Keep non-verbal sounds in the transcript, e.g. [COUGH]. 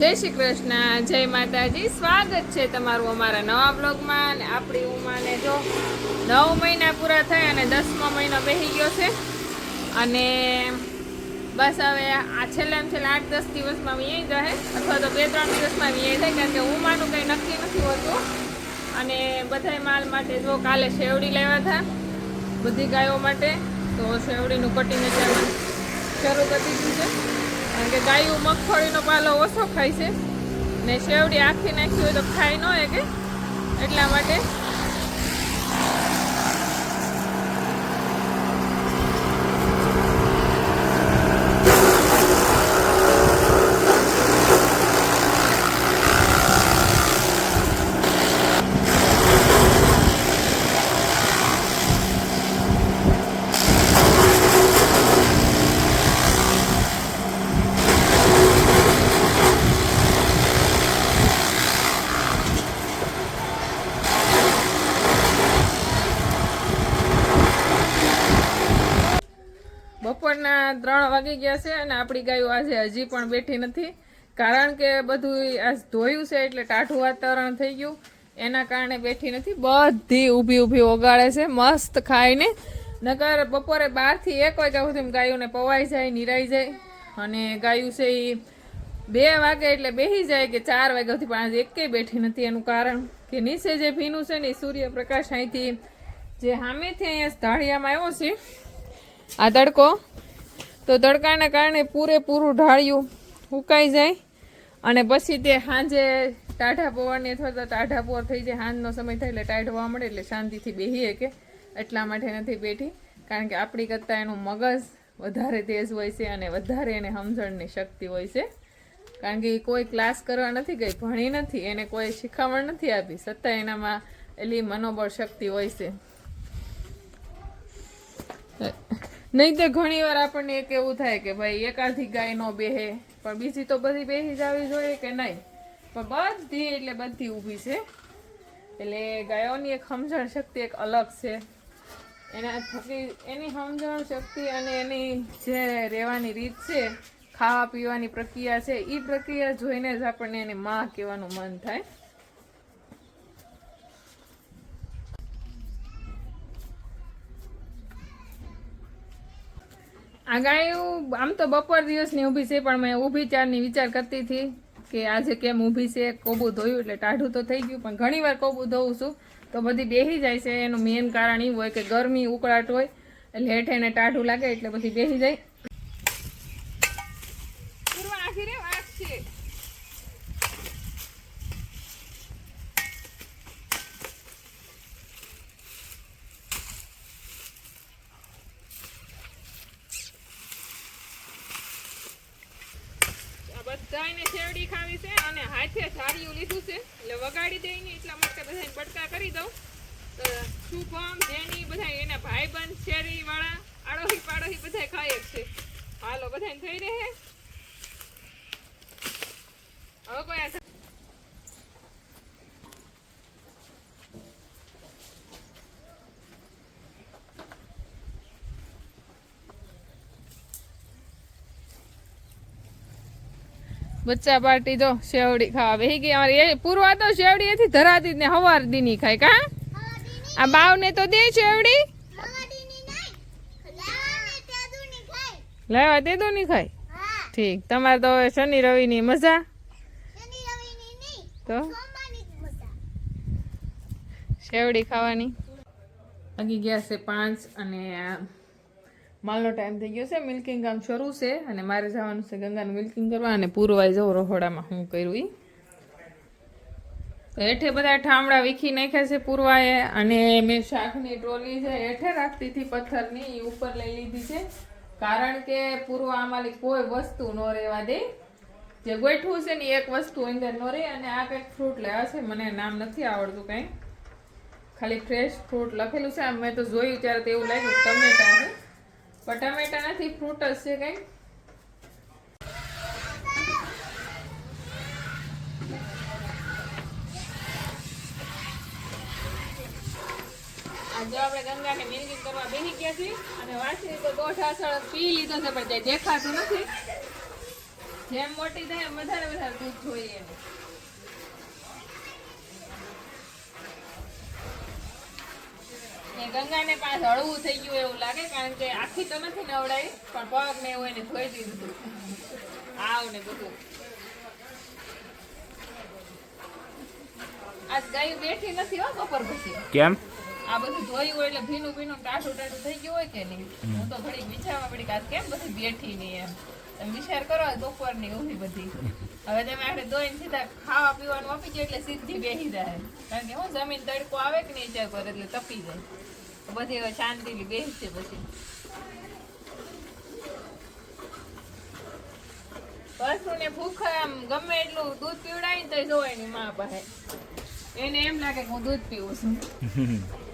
જય શ્રી કૃષ્ણ, જય માતાજી. સ્વાગત છે તમારું અમારા નવા બ્લોગમાં. અને આપણી ઉમાને જો નવ મહિના પૂરા થયા અને દસમો મહિનો બેસી ગયો છે. અને બસ હવે આ છેલ્લા છેલ્લા આઠ દસ દિવસમાં વી જાય અથવા તો બે ત્રણ દિવસમાં વી જાય, કારણ કે ઉમાનું કંઈ નક્કી નથી હોતું. અને બધાય માલ માટે જો કાલે શેવડી લેવા હતા, બધી ગાયો માટે. તો શેવડીનું કટિંગ શરૂ કરી દીધું છે. કારણ કે ગાયું મગફળીનો પાલો ઓછો ખાય છે. ને શેવડી આખી નાખી હોય તો ખાઈ ન કે? એટલા માટે બપોરના ત્રણ વાગી ગયા છે અને આપણી ગાયો આજે હજી પણ બેઠી નથી. કારણ કે બધું આજ ધોયું છે એટલે ટાઢું વાતાવરણ થઈ ગયું. એના કારણે બેઠી નથી. બધી ઊભી ઊભી ઓગાળે છે. મસ્ત ખાઈને. નગર બપોરે બારથી એક વાગ્યા સુધી ગાયોને પવાઈ જાય, નિરાઈ જાય. અને ગાયું છે એ બે વાગે એટલે બેસી જાય કે ચાર વાગ્યા સુધી. પણ આજે એકેય બેઠી નથી એનું કારણ કે નીચે જે ભીનું છે ને સૂર્યપ્રકાશ અહીંથી જે સામેથી અહીંયા ધાળિયામાં આવ્યો છે. આ તડકો તો તડકાના કારણે પૂરેપૂરું ઢાળિયું ઉકાઈ જાય અને પછી તે સાંજે ટાઢા પવનની અથવા તો ટાઢા પોર થઈ જાય. સાંજનો સમય થાય એટલે ટાઢ હોવા મળે એટલે શાંતિથી બેસીએ કે એટલા માટે નથી બેઠી. કારણ કે આપણી કરતાં એનું મગજ વધારે તેજ હોય છે અને વધારે એને સમજણની શક્તિ હોય છે. કારણ કે એ કોઈ ક્લાસ કરવા નથી ગઈ, ભણી નથી, એને કોઈ શિખામણ નથી આપી. છતાં એનામાં એટલી મનોબળ શક્તિ હોય છે. નહીં તો ઘણી વાર આપણને એક એવું થાય કે ભાઈ, એકાથી ગાય નો બેહે, પણ બીજી તો બધી બેસી જવી જોઈએ કે નહીં? પણ બધી એટલે બધી ઊભી છે. એટલે ગાયોની એક સમજણ શક્તિ એક અલગ છે. એના થકી એની સમજણ શક્તિ અને એની જે રહેવાની રીત છે ખાવા પીવાની પ્રક્રિયા છે એ પ્રક્રિયા જોઈને જ આપણને એને માં કહેવાનું મન થાય. આ ગાયું આમ તો બપોર દિવસની ઊભી છે, પણ મેં ઊભી ચારની વિચાર કરતી હતી કે આજે કેમ ઊભી છે, કોબું ધોયું એટલે ટાઢું તો થઈ ગયું, પણ ઘણીવાર કોબું ધોઉં છું, તો બધી બેસી જાય છે, એનું મેઇન કારણ એવું હોય કે ગરમી ઉકળાટ હોય, એટલે હેઠે ટાઢું લાગે એટલે બધી બેસી જાય પૂર્વા આખી રે વાત છે આ શેરડી ખાવી છે અને હાથે ઝાડિયું લીધું છે. એટલે વગાડી દઈ ને એટલા માટે બધાને બટકા કરી દઉં. તો શુભમ જેની બધા એના ભાઈબંધ શેરી વાળા આડોહી પાડોહી બધા ખાય જ છે. હાલો બધાને થઈ રહે હવે કોઈ બચ્ચા પાર્ટી જો શેવડી ખાવા. બેહી ગઈ અમારી પૂર્વા તો શેવડી એથી ધરાતી ને હવાર દીની ખાય કા? આ બાવને તો દે શેવડી. લેવા દે દો નહીં ખાય? ઠીક. તમારે તો હવે શનિ રવિની મજા. તો? શેવડી ખાવાની. વાગી ગયા છે પાંચ અને માલનો ટાઈમ થઈ ગયો છે. મિલ્કિંગ કામ શરૂ છે અને મારે જવાનું છે ગંગાનું મિલ્કિંગ કરવા અને પૂરવાઈ જવું રહોડામાં હું કર્યું એ તો હેઠે બધા ઠામડા વીખી નાખ્યા છે પૂરવાએ અને મેં શાકની ટ્રોલી છે હેઠે રાખતી હતી પથ્થરની એ ઉપર લઈ લીધી છે. કારણ કે પૂર્વ આમાંની કોઈ વસ્તુ ન રહેવા દે. જે ગોઠવું છે ને એક વસ્તુ અંદર ન રહે અને આ કંઈક ફ્રૂટ લેવા છે. મને નામ નથી આવડતું કંઈ. ખાલી ફ્રેશ ફ્રૂટ લખેલું છે. મેં તો જોયું ત્યારે તો એવું લાગ્યું ટમેટા છે. પણ નથી ફ્રૂટ જ છે કંઈ. આજે આપણે ગંગાને મિલ્કિંગ કરવા બેસી ગયા છીએ, અને વાસી તો દોઢ આસળ પી લીધો છે, પણ જે દેખાતું નથી. જેમ મોટી થાય એમ વધારે વધારે દૂધ જોઈએ એને એ ગંગાને પાસ હળવું થઈ ગયું એવું લાગે કારણ કે આખી તો નથી નવડાવી પણ પગ ને એવું એને ધોઈ દીધું. આવ ને બધું. આજ ગાયું બેઠી નથી હો બપોર પછી. કેમ? આ બધું ધોયું હોય એટલે ભીનું ભીનું ટાટું ટાટું થઈ ગયું હોય કે નહીં? હું તો ઘડી વિચારવા પડી કે કેમ બધી બેઠી નહીં એમ. તમે વિચાર કરો બપોરની ઊભી બધી. હવે તમે આપણે ધોઈને સીધા ખાવા પીવાનું આપી જાય એટલે સીધી બેસી જાય. કારણ કે હું જમીન તડકો આવે કે નહીં પર એટલે તપી જાય. બધી હવે શાંતિથી બેસશે પછી. પશુને ભૂખ આમ ગમે એટલું દૂધ પીવડાવીને તો જોવાયની મા પાસે. એને એમ લાગે કે હું દૂધ પીવું છું. [LAUGHS]